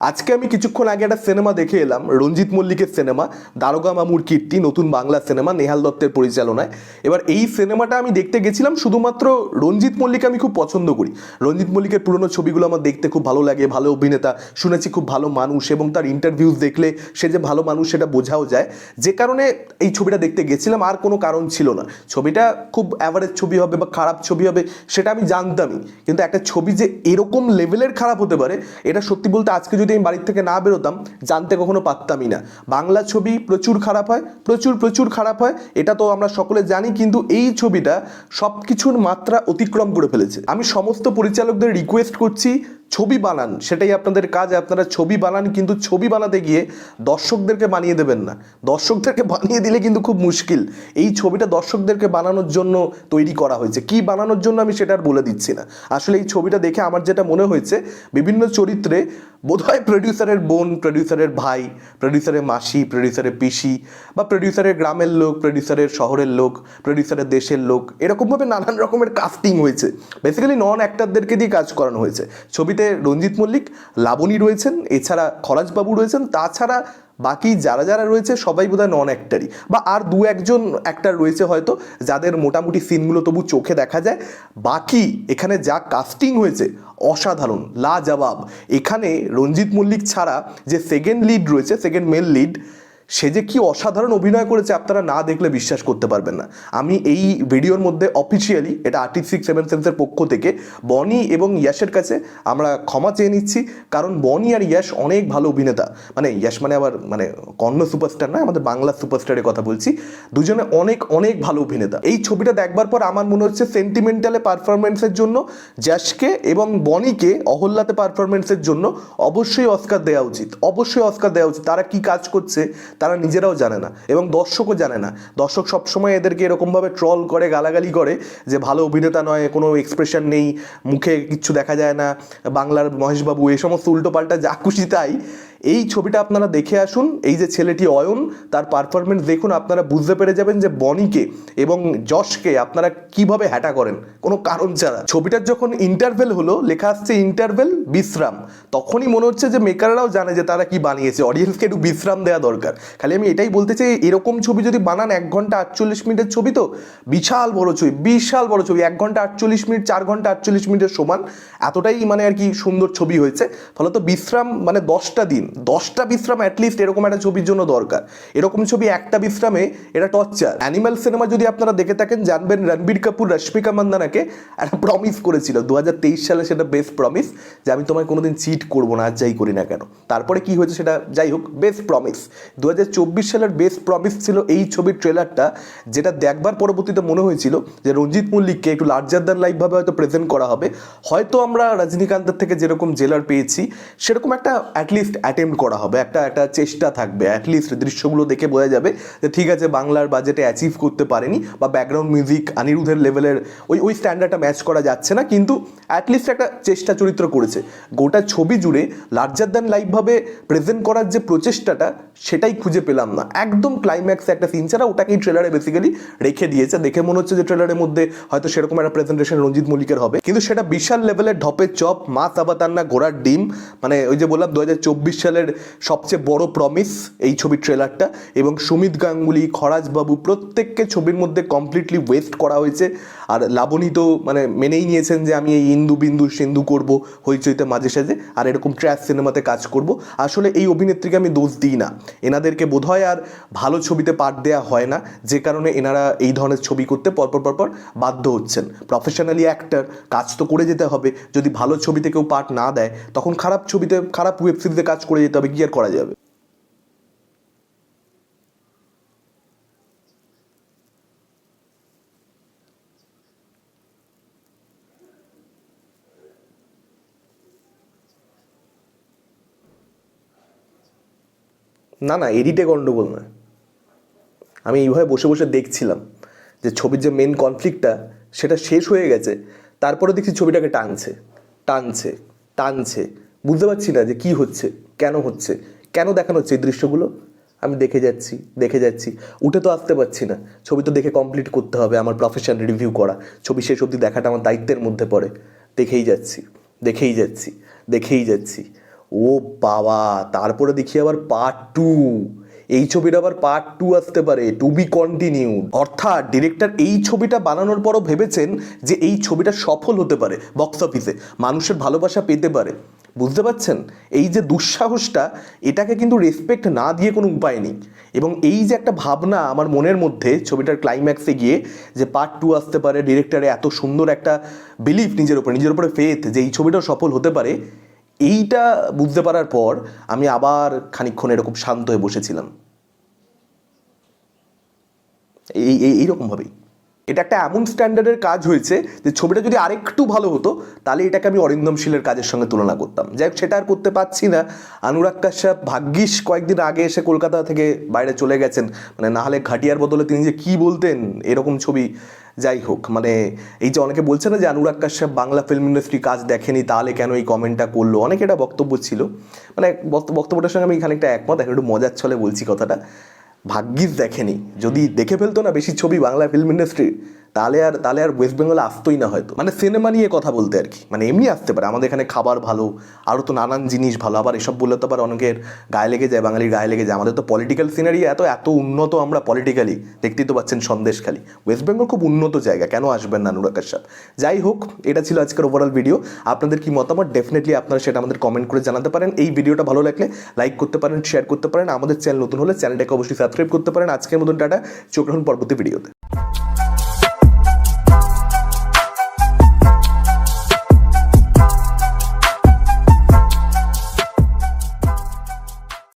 আজকে আমি কিছুক্ষণ আগে একটা সিনেমা দেখে এলাম, রঞ্জিত মল্লিকের সিনেমা, দারোগা মামুর কীর্তি, নতুন বাংলা সিনেমা, নেহাল দত্তের পরিচালনায়। এবার এই সিনেমাটা আমি দেখতে গেছিলাম, শুধুমাত্র রঞ্জিত মল্লিক আমি খুব পছন্দ করি। রঞ্জিত মল্লিকের পুরনো ছবিগুলো আমার দেখতে খুব ভালো লাগে, ভালো অভিনেতা, শুনেছি খুব ভালো মানুষ এবং তার ইন্টারভিউজ দেখলে সে যে ভালো মানুষ সেটা বোঝাও যায়। যে কারণে এই ছবিটা দেখতে গেছিলাম, আর কোনো কারণ ছিল না। ছবিটা খুব অ্যাভারেজ ছবি হবে বা খারাপ ছবি হবে সেটা আমি জানতামই। কিন্তু একটা ছবি যে এরকম লেভেলের খারাপ হতে পারে, এটা সত্যি বলতে আজকে যদি আমি বাড়ির থেকে না বেরোতাম, জানতে কখনো পারতামই না। বাংলা ছবি প্রচুর খারাপ হয়, প্রচুর প্রচুর খারাপ হয়, এটা তো আমরা সকলে জানি, কিন্তু এই ছবিটা সব কিছুর মাত্রা অতিক্রম করে ফেলেছে। আমি সমস্ত পরিচালকদের রিকোয়েস্ট করছি ছবি বানান, সেটাই আপনাদের কাজ। আপনারা ছবি বানান, কিন্তু ছবি বানাতে গিয়ে দর্শকদেরকে বানিয়ে দেবেন না। দর্শকদেরকে বানিয়ে দিলে কিন্তু খুব মুশকিল। এই ছবিটা দর্শকদেরকে বানানোর জন্য তৈরি করা হয়েছে। কি বানানোর জন্য আমি সেটা আর বলে দিচ্ছি না। আসলে এই ছবিটা দেখে আমার যেটা মনে হয়েছে, বিভিন্ন চরিত্রে বোধহয় প্রডিউসারের বোন প্রডিউসারের ভাই প্রডিউসারের মাসি প্রডিউসারের পিসি, বা প্রডিউসারের গ্রামের লোক প্রডিউসারের শহরের লোক প্রডিউসারের দেশের লোক, এরকমভাবে নানান রকমের কাস্টিং হয়েছে। বেসিক্যালি নন অ্যাক্টারদেরকে দিয়ে কাজ করানো হয়েছে। ছবিতে রঞ্জিত মল্লিক, লাবণী রয়েছেন, এছাড়া খরাজবাবু রয়েছেন, তাছাড়া বাকি যারা যারা রয়েছে সবাই বোধহয় নন অ্যাক্টারই বা আর দু একজন অ্যাক্টার রয়েছে হয়তো, যাদের মোটামুটি সিনগুলো তবু চোখে দেখা যায়। বাকি এখানে যা কাস্টিং হয়েছে, অসাধারণ, লাজবাব। এখানে রঞ্জিত মল্লিক ছাড়া যে সেকেন্ড লিড রয়েছে সেকেন্ড মেল লিড সে যে কি অসাধারণ অভিনয় করেছে আপনারা না দেখলে বিশ্বাস করতে পারবেন না। আমি এই ভিডিওর মধ্যে অফিসিয়ালি এটা আর্টিস্ট সিক্স সেভেন সেন্সের পক্ষ থেকে বনি এবং ইয়াসের কাছে আমরা ক্ষমা চেয়ে নিচ্ছি, কারণ বনি আর ইয়াস অনেক ভালো অভিনেতা। মানে ইয়াস মানে আবার মানে কর্ণ সুপারস্টার না আমাদের বাংলা সুপারস্টারের কথা বলছি। দুজনে অনেক অনেক ভালো অভিনেতা। এই ছবিটা দেখবার পর আমার মনে হচ্ছে সেন্টিমেন্টালে পারফরমেন্সের জন্য জ্যাসকে এবং বনিকে অহল্লাতে পারফরমেন্সের জন্য অবশ্যই অস্কার দেওয়া উচিত। অবশ্যই অস্কার দেওয়া উচিত। তারা কি কাজ করছে তারা নিজেরাও জানে না এবং দর্শকও জানে না। দর্শক সবসময় এদেরকে এরকমভাবে ট্রল করে, গালাগালি করে যে ভালো অভিনেতা নয়, কোনো এক্সপ্রেশন নেই, মুখে কিচ্ছু দেখা যায় না, বাংলার মহেশবাবু, এই সমস্ত উল্টোপাল্টা যা খুশি তাই। এই ছবিটা আপনারা দেখে আসুন। এই যে ছেলেটি অয়ন, তার পারফরমেন্স দেখুন, আপনারা বুঝতে পেরে যাবেন যে বনিকে এবং যশকে আপনারা কীভাবে হ্যাটা করেন। কোনো কারণ ছাড়া। ছবিটার যখন ইন্টারভেল হলো, লেখা আসছে ইন্টারভেল বিশ্রাম। তখনই মনে হচ্ছে যে মেকাররাও জানে যে তারা কি বানিয়েছে। অডিয়েন্সকে একটু বিশ্রাম দেওয়া দরকার। খালি আমি এটাই বলতে চাই, এরকম ছবি যদি বানান, এক ঘণ্টা আটচল্লিশ মিনিটের ছবি তো, বিশাল বড় ছবি, বিশাল বড় ছবি। এক ঘণ্টা আটচল্লিশ মিনিট, চার ঘণ্টা আটচল্লিশ মিনিটের সমান। এতটাই মানে আর কি সুন্দর ছবি হয়েছে। ফলত বিশ্রাম মানে দশটা দিন। দশটা বিশ্রাম অ্যাটলিস্ট এরকম একটা ছবির জন্য দরকার। এরকম ছবি একটা বিশ্রামে এটা টর্চার অ্যানিম্যাল সিনেমা যদি আপনারা দেখে থাকেন, জানবেন রণবীর কাপুর, রশ্মিকা মান্দানাকে একটা প্রমিস করেছিল। দুহাজার তেইশ সালে সেটা বেস্ট প্রমিস যে আমি তোমায় কোনোদিন চিট করব না, আর যাই করি না কেন। তারপরে কি হয়েছে সেটা যাই হোক বেস্ট প্রমিস দু হাজার চব্বিশ সালের বেস্ট প্রমিস ছিল এই ছবির ট্রেলারটা যেটা দেখবার পরবর্তীতে মনে হয়েছিল যে রঞ্জিত মল্লিককে একটু লার্জার দ্যান লাইফভাবে হয়তো প্রেজেন্ট করা হবে। হয়তো আমরা রজনীকান্তের থেকে যেরকম জেলার পেয়েছি, সেরকম একটা অ্যাটলিস্ট অ্যাটেম্প করা হবে। একটা একটা চেষ্টা থাকবে। অ্যাটলিস্ট দৃশ্যগুলো দেখে বোঝা যাবে যে ঠিক আছে, বাংলার বাজেটে অ্যাচিভ করতে পারেনি বা ব্যাকগ্রাউন্ড মিউজিক অনিরুদ্ধের লেভেলের ওই ওই স্ট্যান্ডার্ডটা ম্যাচ করা যাচ্ছে না, কিন্তু অ্যাটলিস্ট একটা চেষ্টা চরিত্র করেছে। গোটা ছবি জুড়ে লার্জার দ্যান লাইফভাবে প্রেজেন্ট করার যে প্রচেষ্টাটা, সেটাই খুঁজে পেলাম না। একদম ক্লাইম্যাক্সে একটা সিন ছাড়া ওটাকেই ট্রেলারে বেসিক্যালি রেখে দিয়েছে। দেখে মনে হচ্ছে যে ট্রেলারের মধ্যে হয়তো সেরকম একটা প্রেজেন্টেশন রঞ্জিত মল্লিকের হবে। কিন্তু সেটা বিশাল লেভেলের ঢপের চপ মাছ আবাতান্না ঘোড়ার ডিম মানে ওই যে বললাম দু হাজার চব্বিশ সালের সবচেয়ে বড় প্রমিস এই ছবির ট্রেলারটা এবং সুমিত গাঙ্গুলি খরাজবাবু প্রত্যেককে ছবির মধ্যে কমপ্লিটলি ওয়েস্ট করা হয়েছে। আর লাবণী তো মানে মেনেই নিয়েছেন যে আমি এই ইন্দু বিন্দু সিন্ধু করব হইচইতে মাঝে সাঝে, আর এরকম ট্র্যাশ সিনেমাতে কাজ করব। আসলে এই অভিনেত্রীকে আমি দোষ দিই না। এনাদেরকে বোধহয় আর ভালো ছবিতে পাঠ দেওয়া হয় না, যে কারণে এনারা এই ধরনের ছবি করতে পরপর পরপর বাধ্য হচ্ছেন। প্রফেশনালি অ্যাক্টার কাজ তো করে যেতে হবে। যদি ভালো ছবিতে কেউ পাঠ না দেয়, তখন খারাপ ছবিতে, খারাপ ওয়েব সিরিজে কাজ করে যেতে হবে, কি আর করা যাবে? না না, এডিটে গণ্ডগোল না আমি এইভাবে বসে বসে দেখছিলাম যে ছবির যে মেন কনফ্লিক্টটা সেটা শেষ হয়ে গেছে, তারপরে দেখছি ছবিটাকে টানছে টানছে টানছে। বুঝতে পারছি না যে কি হচ্ছে, কেন হচ্ছে, কেন দেখানো হচ্ছে এই দৃশ্যগুলো? আমি দেখে যাচ্ছি দেখে যাচ্ছি। উঠে তো আসতে পারছি না। ছবি তো দেখে কমপ্লিট করতে হবে, আমার প্রফেশন রিভিউ করা। ছবি শেষ অবধি দেখাটা আমার দায়িত্বের মধ্যে পড়ে। দেখেই যাচ্ছি দেখেই যাচ্ছি দেখেই যাচ্ছি। ও বাবা, তারপরে দেখি আবার পার্ট টু এই ছবির আবার পার্ট টু আসতে পারে টু বি কন্টিনিউ অর্থাৎ ডিরেক্টর এই ছবিটা বানানোর পরও ভেবেছেন যে এই ছবিটা সফল হতে পারে বক্স অফিসে মানুষের ভালোবাসা পেতে পারে। বুঝতে পারছেন? এই যে দুঃসাহসটা, এটাকে কিন্তু রেসপেক্ট না দিয়ে কোনো উপায় নেই। এবং এই যে একটা ভাবনা আমার মনের মধ্যে ছবিটার ক্লাইম্যাক্সে গিয়ে যে পার্ট টু আসতে পারে ডিরেক্টরে এত সুন্দর একটা বিলিফ নিজের উপরে নিজের উপরে ফেথ যে এই ছবিটা সফল হতে পারে এইটা বুঝতে পারার পর আমি আবার খানিকক্ষণ এরকম শান্ত হয়ে বসেছিলাম। এই এই এইরকমভাবেই এটা একটা এমন স্ট্যান্ডার্ডের কাজ হয়েছে যে ছবিটা যদি আরেকটু ভালো হতো, তাহলে এটাকে আমি অরিন্দম শীলের কাজের সঙ্গে তুলনা করতাম। যাই হোক, সেটা আর করতে পারছি না। অনুরাগ কাশ্যপ ভাগ্যিস কয়েকদিন আগে এসে কলকাতা থেকে বাইরে চলে গেছেন। মানে না হলে ঘাটিয়ার বদলে তিনি যে কি বলতেন, এরকম ছবি যাই হোক মানে এই যে অনেকে বলছে না যে অনুরাগ কাশ্যপ বাংলা ফিল্ম ইন্ডাস্ট্রি কাজ দেখেনি, তাহলে কেন এই কমেন্টটা করল? অনেক এটা বক্তব্য ছিল। মানে বক্ত- বক্তব্যটার সঙ্গে আমি এখানে একটা একমত, এখন একটু মজার ছলে বলছি কথাটা। ভাগ্যিস দেখেনি। যদি দেখে ফেলতো না বেশি ছবি বাংলা ফিল্ম ইন্ডাস্ট্রি তাহলে আর তাহলে আর ওয়েস্ট বেঙ্গলে আসতোই না হয়তো। মানে সিনেমা নিয়ে কথা বলতে আর কি। মানে এমনি আসতে পারে। আমাদের এখানে খাবার ভালো আরও তো নানান জিনিস ভালো। আবার এসব বললে তো আবার অনেকের গায়ে লেগে যায়, বাঙালির গায়ে লেগে যায়। আমাদের তো পলিটিক্যাল সিনারি এত এত উন্নত আমরা পলিটিক্যালি দেখতেই তো পাচ্ছেন সন্দেশখালী ওয়েস্ট বেঙ্গল খুব উন্নত জায়গা, কেন আসবেন না অনুরাগ কাশ্যপ যাই হোক, এটা ছিল আজকের ওভারঅল ভিডিও আপনাদের কি মতামত? ডেফিনেটলি আপনারা সেটা আমাদের কমেন্ট করে জানাতে পারেন। এই ভিডিওটা ভালো লাগলে লাইক করতে পারেন শেয়ার করতে পারেন। আমাদের চ্যানেল নতুন হলে চ্যানেলটাকে অবশ্যই সাবস্ক্রাইব করতে পারেন আজকের মতন টাটা চোখ রাখুন পরবর্তী ভিডিওতে।